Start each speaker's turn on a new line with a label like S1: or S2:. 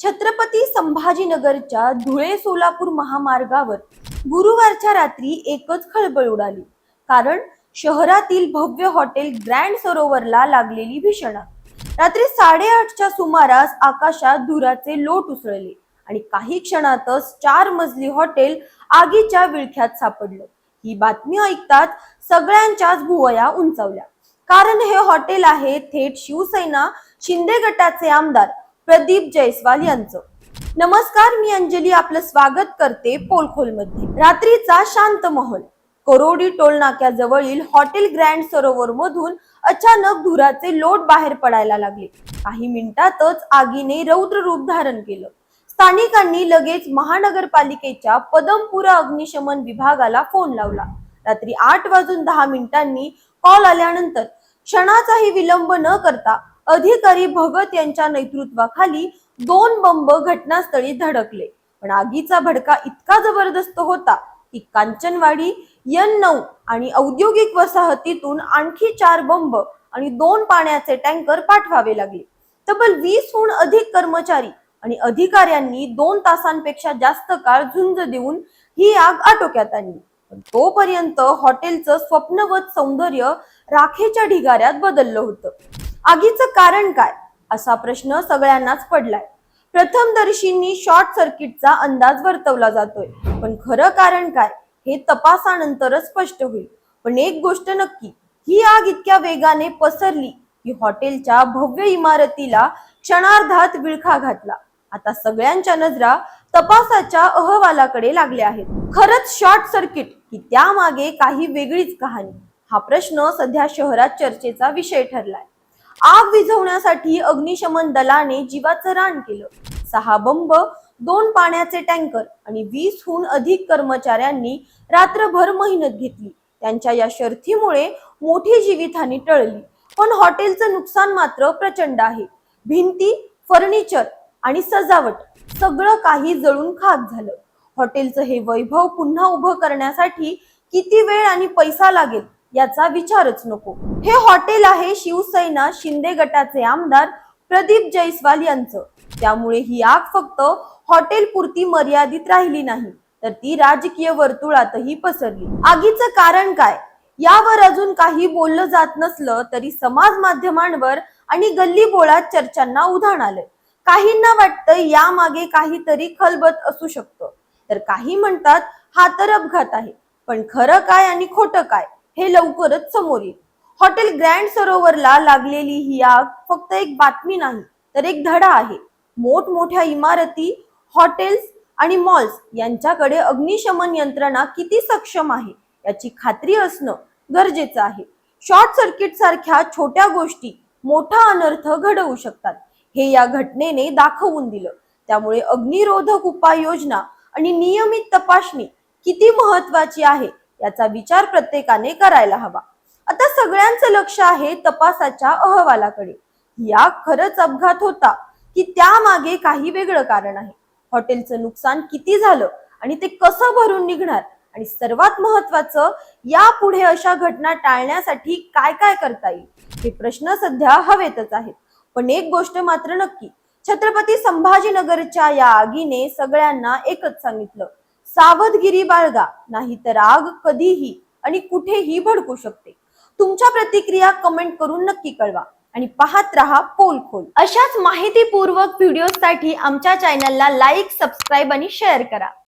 S1: छत्रपती संभाजीनगरच्या धुळे सोलापूर महामार्गावर गुरुवारच्या रात्री एकच खळबळ उडाली. कारण शहरातील भव्य हॉटेल ग्रँड सरोवरला लागलेली भीषण. रात्री साडेआठच्या सुमारास आकाशात धुराचे लोट उसळले आणि काही क्षणातच चार मजली हॉटेल आगीच्या विळख्यात सापडलं. ही बातमी ऐकताच सगळ्यांच्याच भुवया उंचावल्या. कारण हे हॉटेल आहे थेट शिवसेना शिंदे गटाचे आमदार प्रदीप जयस्वाल यांचं. नमस्कार मी अंजली. आपलं स्वागत करते पोलखोलमध्ये रात्रीचा शांत माहोल. करोडी टोलनाक्याजवळील हॉटेल ग्रँड सरोवर मधून अचानक धुराचे लोट बाहेर पडायला लागले. काही मिनिटातच आगीने रौद्र रूप धारण केलं. स्थानिकांनी लगेच महानगरपालिकेच्या पदमपुरा अग्निशमन विभागाला फोन लावला. रात्री आठ वाजून दहा मिनिटांनी कॉल आल्यानंतर क्षणाचाही विलंब न करता अधिकारी भगत यांच्या नेतृत्वाखाली दोन बंब घटनास्थळी धडकले. पण आगीचा भडका इतका जबरदस्त होता की कांचनवाडी एन नऊ आणि औद्योगिक वसाहतीतून आणखी चार बंब आणि दोन पाण्याचे टँकर पाठवावे लागले. तब्बल वीसहून अधिक कर्मचारी आणि अधिकाऱ्यांनी दोन तासांपेक्षा जास्त काळ झुंज देऊन ही आग आटोक्यात आणली. तोपर्यंत हॉटेलचं स्वप्नवत सौंदर्य राखेच्या ढिगाऱ्यात बदललं होतं. आगीचं कारण काय? असा प्रश्न सगळ्यांनाच पडलाय. प्रथमदर्शींनी शॉर्ट सर्किटचा अंदाज वर्तवला जातोय. पण खरं कारण काय? हे तपासानंतरच स्पष्ट होईल. पण एक गोष्ट नक्की ही आग इतक्या वेगाने पसरली की हॉटेलच्या भव्य इमारतीला क्षणार्धात विळखा घातला. आता सगळ्यांच्या नजरा तपासाच्या अहवालाकडे लागल्या आहेत. खरंच शॉर्ट सर्किट की त्यामागे काही वेगळीच कहाणी? हा प्रश्न सध्या शहरात चर्चेचा विषय ठरलाय. आग विझवण्यासाठी अग्निशमन दलाने जीवाचं रान केलं. सहा बंब दोन पाण्याचे टँकर आणि वीसहून अधिक कर्मचाऱ्यांनी रात्रभर मेहनत घेतली. त्यांच्या या शर्थीमुळे मोठी जीवितहानी टळली. पण हॉटेलचं नुकसान मात्र प्रचंड आहे. भिंती फर्निचर आणि सजावट सगळं काही जळून खाक झालं. हॉटेलचं हे वैभव पुन्हा उभं करण्यासाठी किती वेळ आणि पैसा लागेल? याचा विचारच नको. हे हॉटेल आहे शिवसेना शिंदे गटाचे आमदार प्रदीप जयस्वाल यांचं. त्यामुळे ही आग फक्त हॉटेल पुरती मर्यादित राहिली नाही तर ती राजकीय वर्तुळातही पसरली. आगीचं कारण काय? यावर अजून काही बोललं जात नसलं तरी समाज माध्यमांवर आणि गल्ली बोळात चर्चांना उधाण आलंय. काहींना वाटतं यामागे काहीतरी खलबत असू शकतं. तर काही म्हणतात हा तर अपघात आहे. पण खरं काय आणि खोटं काय? हे लवकरच समोर येईल. हॉटेल ग्रँड सरोवरला लागलेली ही आग फक्त एक बातमी नाही तर एक धडा आहे. मोठमोठ्या इमारती हॉटेल्स आणि मॉल्स यांच्याकडे अग्निशमन यंत्रणा किती सक्षम आहे याची खात्री असणं गरजेचं आहे. शॉर्ट सर्किट सारख्या छोट्या गोष्टी मोठा अनर्थ घडवू शकतात. हे या घटनेने दाखवून दिलं. त्यामुळे अग्निरोधक उपाययोजना आणि नियमित तपासणी किती महत्वाची आहे याचा विचार प्रत्येकाने करायला हवा. आता सगळ्यांचं लक्ष आहे तपासाच्या अहवालाकडे. या खरंच अपघात होता की त्यामागे काही वेगळं कारण आहे. हॉटेलचं नुकसान किती झालं आणि ते कसं भरून निघणार? आणि सर्वात महत्वाचं यापुढे अशा घटना टाळण्यासाठी काय काय करता येईल? हे प्रश्न सध्या हवेतच आहेत. पण एक गोष्ट मात्र नक्की छत्रपती संभाजीनगरच्या या आगीने सगळ्यांना एकच सांगितलं. सावधगिरी बाळगा नाहीतर आग कधीही आणि कुठेही भडकू शकते. तुमच्या प्रतिक्रिया कमेंट करून नक्की कळवा आणि पाहत रहा पोल खोल. अशाच माहितीपूर्वक व्हिडिओसाठी आमच्या चॅनलला लाईक सबस्क्राईब आणि शेअर करा.